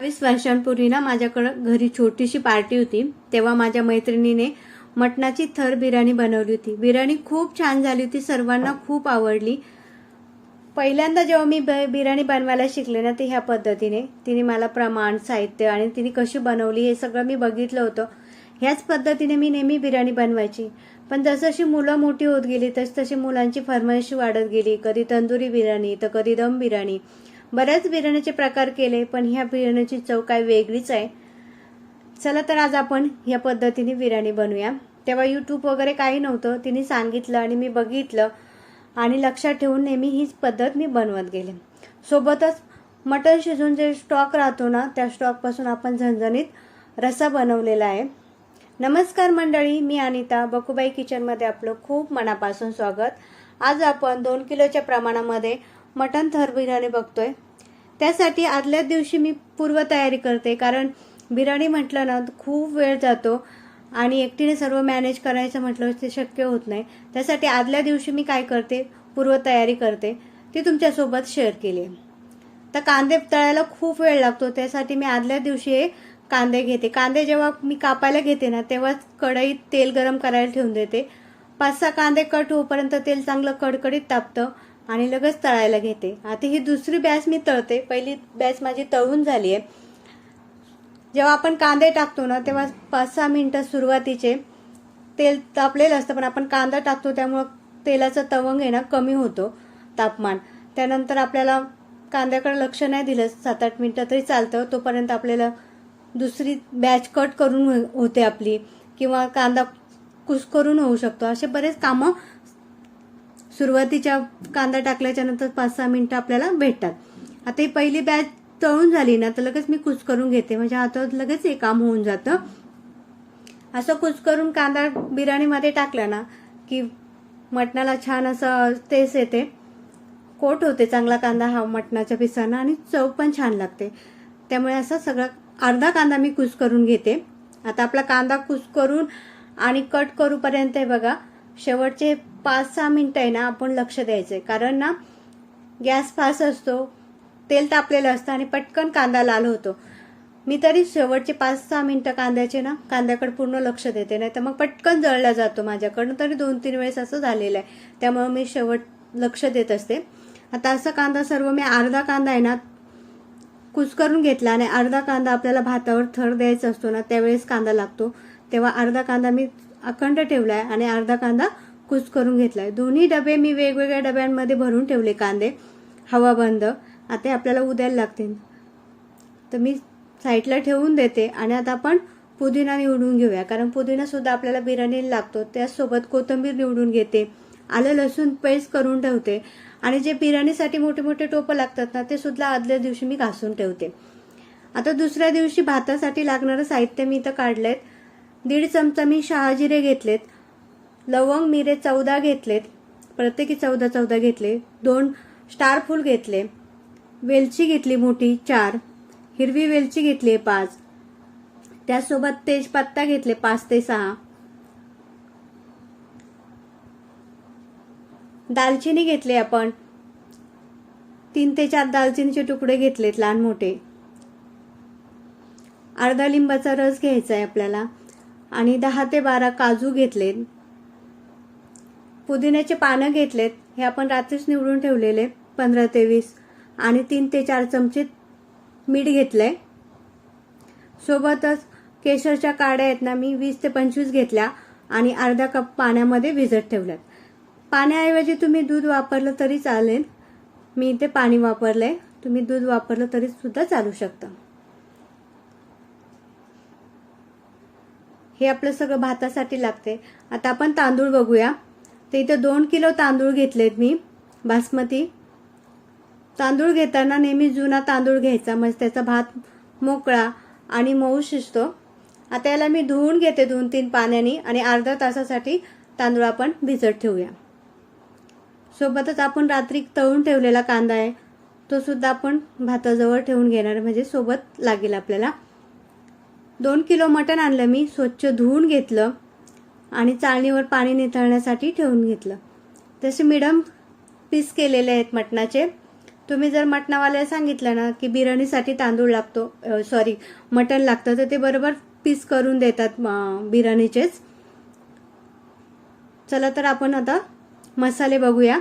वीस वर्षांपूर्वी ना माझ्याकडं घरी छोटीशी पार्टी होती. तेव्हा माझ्या मैत्रिणीने मटणाची थर बिर्याणी बनवली होती. बिर्याणी खूप छान झाली होती. सर्वांना खूप आवडली. पहिल्यांदा जेव्हा मी ब- बिर्याणी बनवायला शिकले ना ते ह्या पद्धतीने तिने मला प्रमाण साहित्य आणि तिने कशी बनवली हे सगळं मी बघितलं होतं. ह्याच पद्धतीने मी नेहमी बिर्याणी बनवायची. पण जसजशी मुलं मोठी होत गेली तशी तशी मुलांची फरमाईशी वाढत गेली. कधी तंदुरी बिर्याणी तर कधी दम बिर्याणी. बऱ्याच बिर्याणीचे प्रकार केले पण ह्या बिर्याणीची चव काय वेगळीच आहे. चला तर आज आपण या पद्धतीने बिर्याणी बनवूया. तेव्हा यूट्यूब वगैरे काही नव्हतं तिने सांगितलं आणि मी बघितलं. आणि लक्षात ठेवून नेहमी हीच पद्धत मी बनवत गेले. सोबतच मटण शिजून जे स्टॉक राहतो ना त्या स्टॉकपासून आपण झणझणीत रसा बनवलेला आहे. नमस्कार मंडळी मी अनिता बकुबाई किचनमध्ये आपलं खूप मनापासून स्वागत. आज आपण दोन किलोच्या प्रमाणामध्ये मटण थर बिर्याणी बघतोय. त्यासाठी आदल्याच दिवशी मी पूर्वतयारी करते कारण बिर्याणी म्हटलं ना खूप वेळ जातो आणि एकटीने सर्व मॅनेज करायचं म्हटलं ते शक्य होत नाही. त्यासाठी आदल्या दिवशी मी काय करते पूर्वतयारी करते. ती तुमच्यासोबत शेअर केली. आहे तर कांदे तळायला खूप वेळ लागतो त्यासाठी मी आदल्या दिवशी हे कांदे घेते. कांदे जेव्हा मी कापायला घेते ना तेव्हाच कढईत तेल गरम करायला ठेवून देते. पाच सहा कांदे कट होईपर्यंत तेल चांगलं कडकडीत तापतं. आणि लगेच तळायला घेते. आता ही दुसरी बॅच मी तळते. पहिली बॅच माझी तळून झाली आहे जेव्हा आपण कांदे टाकतो ना तेव्हा पाच सहा मिनटं सुरुवातीचे तेल तापलेलं असतं पण आपण कांदा टाकतो त्यामुळं तेलाचं तवंग आहे ना कमी होतो तापमान. त्यानंतर आपल्याला कांद्याकडे लक्ष नाही दिलं सात आठ मिनटं तरी चालतं. तोपर्यंत आपल्याला दुसरी बॅच कट करून हो- होते आपली किंवा कांदा कुस करून होऊ शकतो. असे बरेच कामं सुरुवातीच्या कांदा टाकल्याच्या नंतर पाच सहा मिनिटं आपल्याला भेटतात. आता ही पहिली बॅच तळून झाली ना तर लगेच मी कुस करून घेते. म्हणजे हातात लगेच हे काम होऊन जातं. असं कुस करून कांदा बिर्याणीमध्ये टाकला ना की मटणाला छान असं टेस्ट येते. कोट होते चांगला कांदा हा मटणाच्या पिसांना आणि चव पण छान लागते. त्यामुळे असं सगळं अर्धा कांदा मी कुस करून घेते. आता आपला कांदा कुस करून आणि कट करूपर्यंत आहे बघा शेवटचे पाच सहा मिनटं आहे ना आपण लक्ष द्यायचं आहे कारण ना गॅस फास्ट असतो तेल तापलेलं असतं आणि पटकन कांदा लाल होतो. मी तरी शेवटचे पाच सहा मिनटं कांद्याचे ना कांद्याकडे पूर्ण लक्ष देते. नाही तर मग पटकन जळला जातो माझ्याकडनं. तरी दोन तीन वेळेस असं झालेलं आहे. त्यामुळे मी शेवट लक्ष देत असते. आता असा कांदा सर्व मी अर्धा कांदा आहे ना कुचकरून घेतला आणि अर्धा कांदा आपल्याला भातावर थर द्यायचा असतो ना त्यावेळेस कांदा लागतो. तेव्हा अर्धा कांदा मी अखंड ठेवलाय आणि अर्धा कांदा कुच करून घेतलाय. दोन्ही डबे मी वेगवेगळ्या डब्यांमध्ये भरून ठेवले कांदे. हवा बंद. आता आपल्याला उद्याला लागतील. तर मी साईडला ठेवून देते आणि आता आपण पुदिना निवडून घेऊया. कारण पुदिना सुद्धा आपल्याला बिर्याणीला लागतो. त्याचसोबत कोथिंबीर निवडून घेते. आलं लसूण पेस्ट करून ठेवते. आणि जे बिर्याणीसाठी मोठे मोठे टोपं लागतात ना ते सुद्धा आदल्या दिवशी मी घासून ठेवते. आता दुसऱ्या दिवशी भातासाठी लागणारं साहित्य मी इथं काढलेत. दीड चमचा मी शहाजिरे घेतलेत लवंग मिरे चौदा घेतलेत प्रत्येकी चौदा चौदा घेतले दोन स्टार फूल घेतले वेलची घेतली मोठी चार हिरवी वेलची घेतली पाच त्यासोबत तेजपत्ता घेतले पाच ते सहा दालचिनी घेतली आपण तीन ते चार दालचिनीचे तुकडे घेतलेत लहान मोठे. अर्धा लिंबाचा रस घ्यायचा आहे आपल्याला. आणि दहा ते बारा काजू घेतले पुदिन्याचे पानं घेतलेत. हे आपण रात्रीच निवडून ठेवलेले पंधरा ते वीस. आणि तीन ते चार चमचे मीठ घेतलंय. सोबतच केशरच्या काड्या आहेत ना मी वीस ते पंचवीस घेतल्या आणि अर्धा कप पाण्यामध्ये भिजत ठेवल्यात. पाण्याऐवजी तुम्ही दूध वापरलं तरी चालेल. मी इथे पाणी वापरलं आहे तुम्ही दूध वापरलं तरी सुद्धा चालू शकतं. हे आपलं सगळं भातासाठी लागते. आता आपण तांदूळ बघूया. तर इथं दोन किलो तांदूळ घेतलेत मी. बासमती. तांदूळ घेताना नेहमी जुना तांदूळ घ्यायचा. म्हणजे त्याचा भात मोकळा आणि मऊ शिजतो. आता याला मी धुवून घेते दोन तीन पाण्याने आणि अर्धा तासासाठी तांदूळ आपण भिजत ठेवूया. सोबतच आपण रात्री तळून ठेवलेला कांदा आहे. तो सुद्धा आपण भाताजवळ ठेवून घेणार. म्हणजे सोबत लागेल आपल्याला. दोन किलो मटण आणलं मी स्वच्छ धुवून घेतलं आणि चाळणीवर पाणी नितळण्यासाठी ठेवून घेतलं. तसे मिडम पीस केलेले आहेत मटणाचे. तुम्ही जर मटणावाल्याला सांगितलं ना की बिर्याणीसाठी तांदूळ लागतो सॉरी मटण लागतं तर ते बरोबर पीस करून देतात बिर्याणीचेच. चला तर आपण आता मसाले बघूया.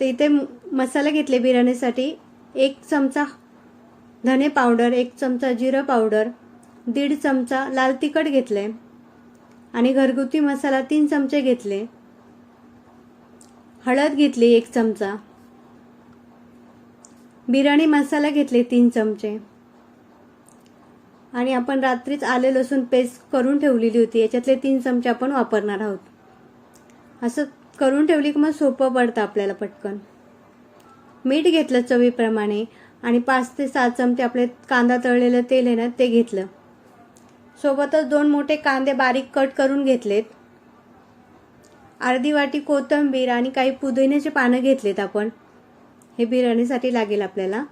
तर इथे मसाले घेतले बिर्याणीसाठी एक चमचा धने पावडर एक चमचा जिरं पावडर दीड चमचा लाल तिखट घेतले आणि घरगुती मसाला तीन चमचे घेतले. हळद घेतली एक चमचा. बिर्याणी मसाला घेतले तीन चमचे. आणि आपण रात्रीच आले लसूण पेस्ट करून ठेवलेली होती. याच्यातले तीन चमचे आपण वापरणार आहोत. असं करून ठेवली की मग सोपं पडतं आपल्याला पटकन. मीठ घेतलं चवीप्रमाणे आणि पाच ते सात चमचे आपले कांदा तळलेलं तेल आहे ना ते घेतलं. सोबतच दोन मोठे कांदे बारीक कट करून घेतलेत. अर्धी वाटी कोथिंबीर आणि काही पुदिन्याचे पानं घेतलेत आपण. हे बिर्याणीसाठी लागेल आपल्याला.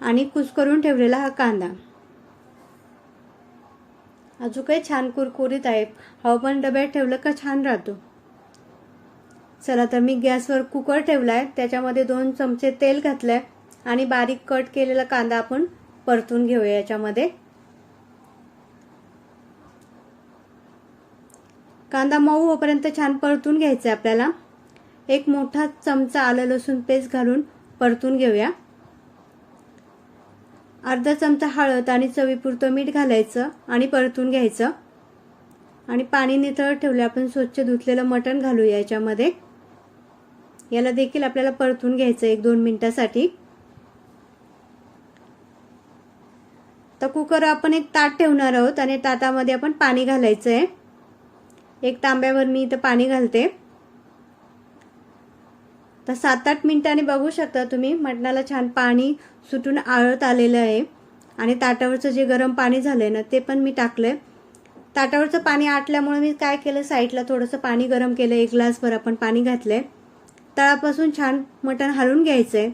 आणि कुस्करून ठेवलेला हा कांदा. अजून काही छान कुरकुरीत आहे. हवा पण डब्यात ठेवलं का छान राहतो. चला तर मी गॅसवर कुकर ठेवलाय. त्याच्यामध्ये दोन चमचे तेल घातलंय आणि बारीक कट केलेला कांदा आपण परतून घेऊया याच्यामध्ये. कांदा मऊ होपर्यंत छान परतून घ्यायचा आहे आपल्याला. एक मोठा चमचा आलं लसूण पेस्ट घालून परतून घेऊया. अर्धा चमचा हळद आणि चवीपुरतं मीठ घालायचं आणि परतून घ्यायचं. आणि पाणी नितळ ठेवले आपण स्वच्छ धुतलेलं मटण घालूया याच्यामध्ये. याला देखील आपल्याला परतून घ्यायचं एक दोन मिनिटासाठी. तर कुकर आपण एक ताट ठेवणार आहोत आणि ताटामध्ये आपण पाणी घालायचं आहे. एक तांब्यावर मी इथं पाणी घालते. तर सात आठ मिनिटांनी बघू शकता तुम्ही मटणाला छान पाणी सुटून आळत आलेलं आहे. आणि ताटावरचं जे गरम पाणी झालं आहे ना ते पण मी टाकलं आहे ताटावरचं पाणी आटल्यामुळे मी काय केलं साईडला थोडंसं पाणी गरम केलं एक ग्लासभर आपण पाणी घातलं आहे तळापासून छान मटण हलवून घ्यायचं आहे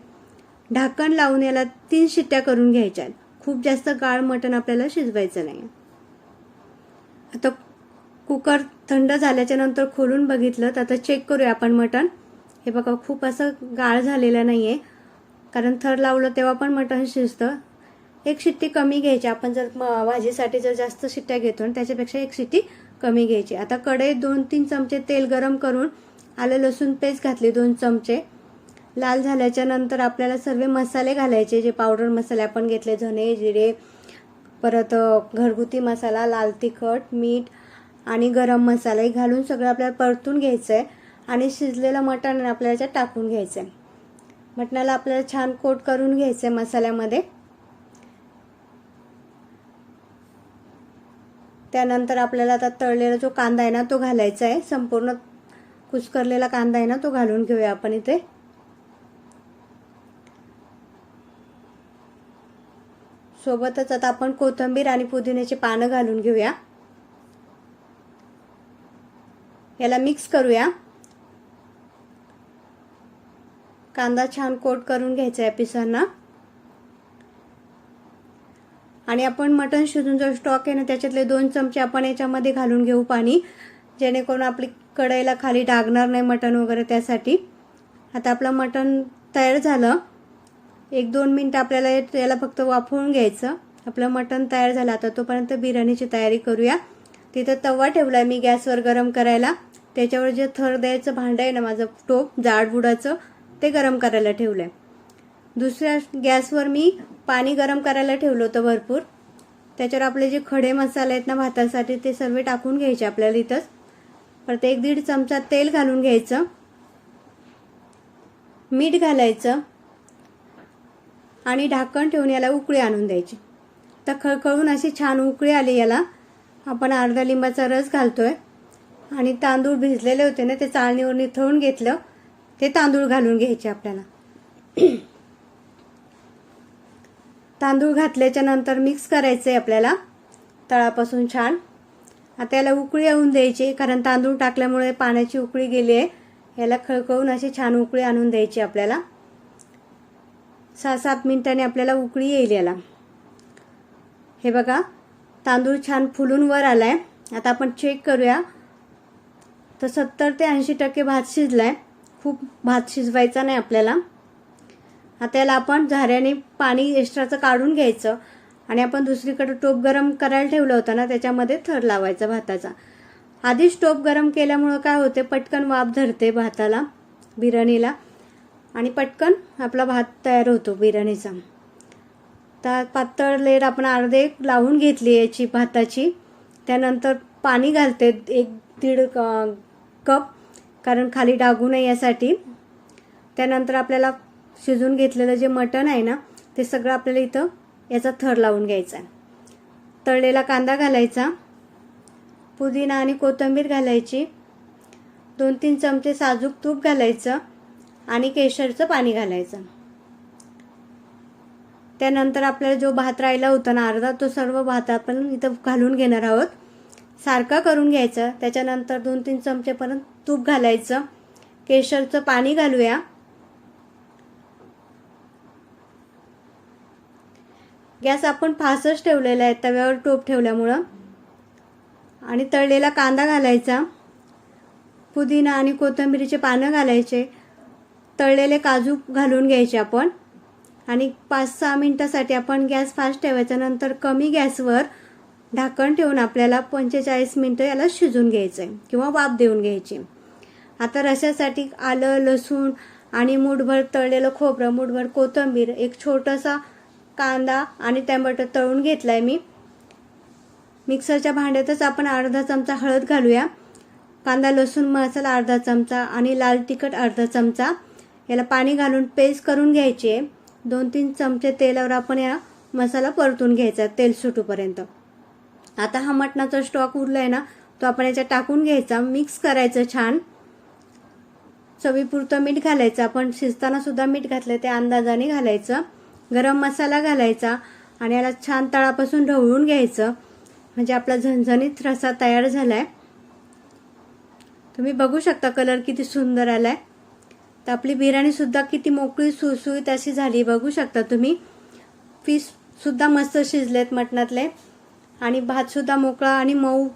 ढाकण लावून याला तीन शिट्ट्या करून घ्यायच्या आहेत खूप जास्त गाळ मटण आपल्याला शिजवायचं नाही. आता कुकर थंड झाल्याच्यानंतर खोलून बघितलं तर आता चेक करूया आपण मटण. हे बघा खूप असं गाळ झालेलं नाही आहे कारण थर लावलं तेव्हा पण मटण शिजतं. एक शिट्टी कमी घ्यायची. आपण जर म- भाजीसाठी जर जास्त शिट्ट्या घेतो त्याच्यापेक्षा एक शिट्टी कमी घ्यायची. आता कढई दोन तीन चमचे तेल गरम करून आलं लसूण पेस्ट घातली दोन चमचे. लाल झाल्याच्यानंतर आपल्याला सर्व मसाले घालायचे जे पावडर मसाले आपण घेतले धने जिरे परत घरगुती मसाला लाल तिखट मीठ आणि गरम मसालाही घालून सगळं आपल्याला परतून घ्यायचं आहे आणि शिजलेलं मटण आपल्याला याच्यात टाकून घ्यायचं आहे मटणाला आपल्याला छान कोट करून घ्यायचं आहे मसाल्यामध्ये. त्यानंतर आपल्याला आता तळलेला जो कांदा आहे ना तो घालायचा आहे संपूर्ण कुस्करलेला कांदा आहे ना तो घालून घेऊया आपण इथे. सोबतच आता आपण कोथिंबीर आणि पुदिन्याची पानं घालून घेऊया. याला मिक्स करूया. कांदा छान कोट करून घ्यायचा आहे पिसांना. आणि आपण मटण शिजून जो स्टॉक आहे ना त्याच्यातले दोन चमचे आपण याच्यामध्ये घालून घेऊ पाणी. जेणेकरून आपली कढईला खाली डागणार नाही मटण वगैरे त्यासाठी. आता आपलं मटण तयार झालं. एक दोन मिनटं आपल्याला याला फक्त वाफवून घ्यायचं. आपलं मटण तयार झालं. आता तोपर्यंत बिर्याणीची तयारी करूया. तिथं तवा ठेवला आहे मी गॅसवर गरम करायला. त्याच्यावर जे थर द्यायचं भांडं आहे ना माझं टोप जाडबुडाचं ते गरम करायला ठेवलं आहे दुसऱ्या गॅसवर मी पाणी गरम करायला ठेवलं होतं भरपूर. त्याच्यावर आपले जे खडे मसाले आहेत ना भातासाठी ते सर्व टाकून घ्यायचे आपल्याला इथंच. परत एक दीड चमचा तेल घालून घ्यायचं. मीठ घालायचं. आणि ढाकण ठेवून याला उकळी आणून द्यायची. तर खळखळून अशी छान उकळी आली याला. आपण अर्धा लिंबाचा रस घालतोय. आणि तांदूळ भिजलेले होते ना ते चाळणीवर निथळून घेतलं. ते तांदूळ घालून घ्यायचे आपल्याला. तांदूळ घातल्याच्या नंतर मिक्स करायचं आहे आपल्याला. तळापासून छान. आता याला उकळी आणून द्यायची कारण तांदूळ टाकल्यामुळे पाण्याची उकळी गेली आहे याला खळखळून अशी छान उकळी आणून द्यायची आपल्याला. सहा सात मिनिटांनी आपल्याला उकळी येईल याला. हे बघा तांदूळ छान फुलून वर आला आहे आता आपण चेक करूया. तर सत्तर ते ऐंशी टक्के भात शिजलाय. खूप भात शिजवायचा नाही आपल्याला. आता याला आपण झाऱ्याने पाणी एक्स्ट्राचं काढून घ्यायचं. आणि आपण दुसरीकडे टोप गरम करायला ठेवलं होतं ना त्याच्यामध्ये थर लावायचा भाताचा. आधीच टोप गरम केल्यामुळं काय होते पटकन वाफ धरते भाताला बिर्याणीला. आणि पटकन आपला भात तयार होतो बिर्याणीचा. तर पातळ लेट आपण अर्धे लावून घेतली याची भाताची. त्यानंतर पाणी घालते एक दीड कप कारण खाली डागू नये यासाठी. त्यानंतर आपल्याला शिजून घेतलेलं जे मटण आहे ना ते सगळं आपल्याला इथं याचा थर लावून घ्यायचा तळलेला कांदा घालायचा. पुदिना आणि कोथिंबीर घालायची. दोन तीन चमचे साजूक तूप घालायचं आणि केशरचं पाणी घालायचं. त्यानंतर आपल्याला जो भात राहिला होता ना अर्धा तो सर्व भात आपण इथं घालून घेणार आहोत. सारखा करून घ्यायचा. त्याच्यानंतर दोन तीन चमचेपर्यंत तूप घालायचं. केशरचं पाणी घालूया. गॅस आपण फासच ठेवलेला आहे तव्यावर टोप ठेवल्यामुळं. आणि तळलेला कांदा घालायचा. पुदिना आणि कोथिंबिरीचे पानं घालायचे. तळलेले काजू घालून घ्यायचे आपण. आणि पाच सहा मिनटासाठी आपण गॅस फास्ट ठेवायचा. नंतर कमी गॅसवर ढाकण ठेवून आपल्याला पंचेचाळीस मिनटं याला शिजून घ्यायचं आहे किंवा वाफ देऊन घ्यायची. आता रशासाठी आलं लसूण आणि मुठभर तळलेलं खोबरं मुठभर कोथिंबीर एक छोटासा कांदा आणि टॅमॅटो तळून घेतला आहे मी. मिक्सरच्या भांड्यातच आपण अर्धा चमचा हळद घालूया. कांदा लसूण मसाला अर्धा चमचा आणि लाल तिखट अर्धा चमचा. याला पाणी घालून पेस्ट करून घ्यायची आहे. दोन तीन चमचे तेलावर आपण या मसाला परतून घ्यायचा तेल सुटूपर्यंत. आता हा मटणाचा स्टॉक उरला आहे ना तो आपण याच्यात टाकून घ्यायचा. मिक्स करायचं छान. चवीपुरतं मीठ घालायचं. आपण शिजताना सुद्धा मीठ घातलं ते अंदाजाने घालायचं. गरम मसाला घालायचा आणि याला छान तळापासून ढवळून घ्यायचं. म्हणजे आपला झणझणीत रसा तयार झाला आहे तुम्ही बघू शकता कलर किती सुंदर आलाय. तर आपली बिर्याणीसुद्धा किती मोकळी सुसुईत अशी झाली बघू शकता तुम्ही. फिशसुद्धा मस्त शिजलेत मटणातले. आणि भातसुद्धा मोकळा आणि मऊ.